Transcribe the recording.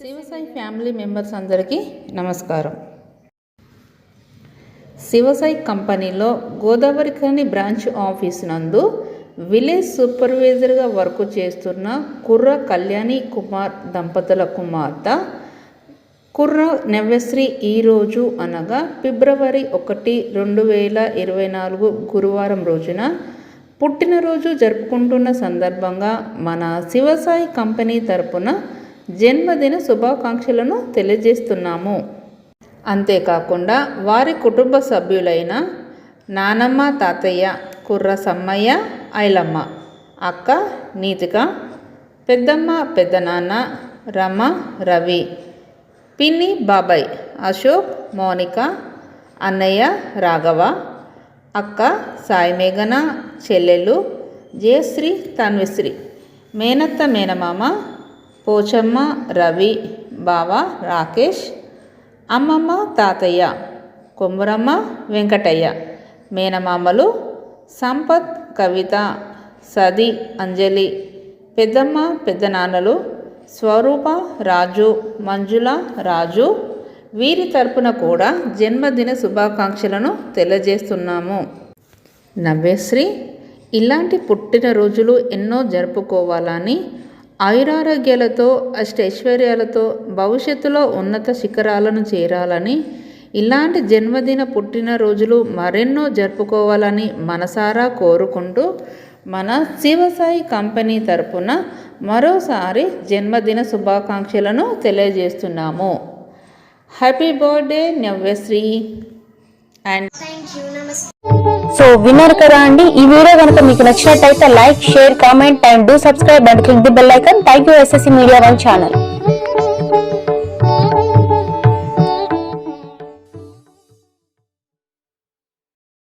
Shivasai family members అందరికీ నమస్కారం. శివసాయి కంపెనీలో గోదావరి ఖని బ్రాంచ్ ఆఫీస్ నందు విలేజ్ సూపర్వైజర్గా వర్క్ చేస్తున్న కుర్ర కళ్యాణి కుమార్ దంపతుల కుమార్తె కుర్ర నవ్యశ్రీ ఈరోజు అనగా ఫిబ్రవరి ఒకటి రెండు వేల ఇరవై నాలుగు గురువారం రోజున పుట్టినరోజు జరుపుకుంటున్న సందర్భంగా మన శివసాయి కంపెనీ తరపున జన్మదిన శుభాకాంక్షలను తెలియజేస్తున్నాము. అంతేకాకుండా వారి కుటుంబ సభ్యులైన నానమ్మ తాతయ్య కుర్ర సమ్మయ్య ఐలమ్మ అక్క నీతిక పెద్దమ్మ పెద్దనాన్న రమ రవి పిన్ని బాబాయ్ అశోక్ మౌనిక అన్నయ్య రాఘవ అక్క సాయి మేఘన చెల్లెలు జయశ్రీ తన్విశ్రీ మేనత్త మేనమామ పోచమ్మ రవి బావ రాకేష్ అమ్మమ్మ తాతయ్య కొమ్మరమ్మ వెంకటయ్య మేనమామలు సంపత్ కవిత సది అంజలి పెద్దమ్మ పెద్దనాన్నలు స్వరూప రాజు మంజుల రాజు వీరి తరపున కూడా జన్మదిన శుభాకాంక్షలను తెలియజేస్తున్నాము. నవ్యశ్రీ ఇలాంటి పుట్టినరోజులు ఎన్నో జరుపుకోవాలని ఆయురారోగ్యాలతో అష్టైశ్వర్యాలతో భవిష్యత్తులో ఉన్నత శిఖరాలను చేరాలని ఇలాంటి జన్మదిన పుట్టినరోజులు మరెన్నో జరుపుకోవాలని మనసారా కోరుకుంటూ మన శివసాయి కంపెనీ తరపున మరోసారి జన్మదిన శుభాకాంక్షలను తెలియజేస్తున్నాము. Happy birthday Navyasri and so విన్నారు కదా అండి ఈ వీడియో కనుక మీకు నచ్చినట్టయితే like share comment and do subscribe and click the bell icon thank you SSC media one channel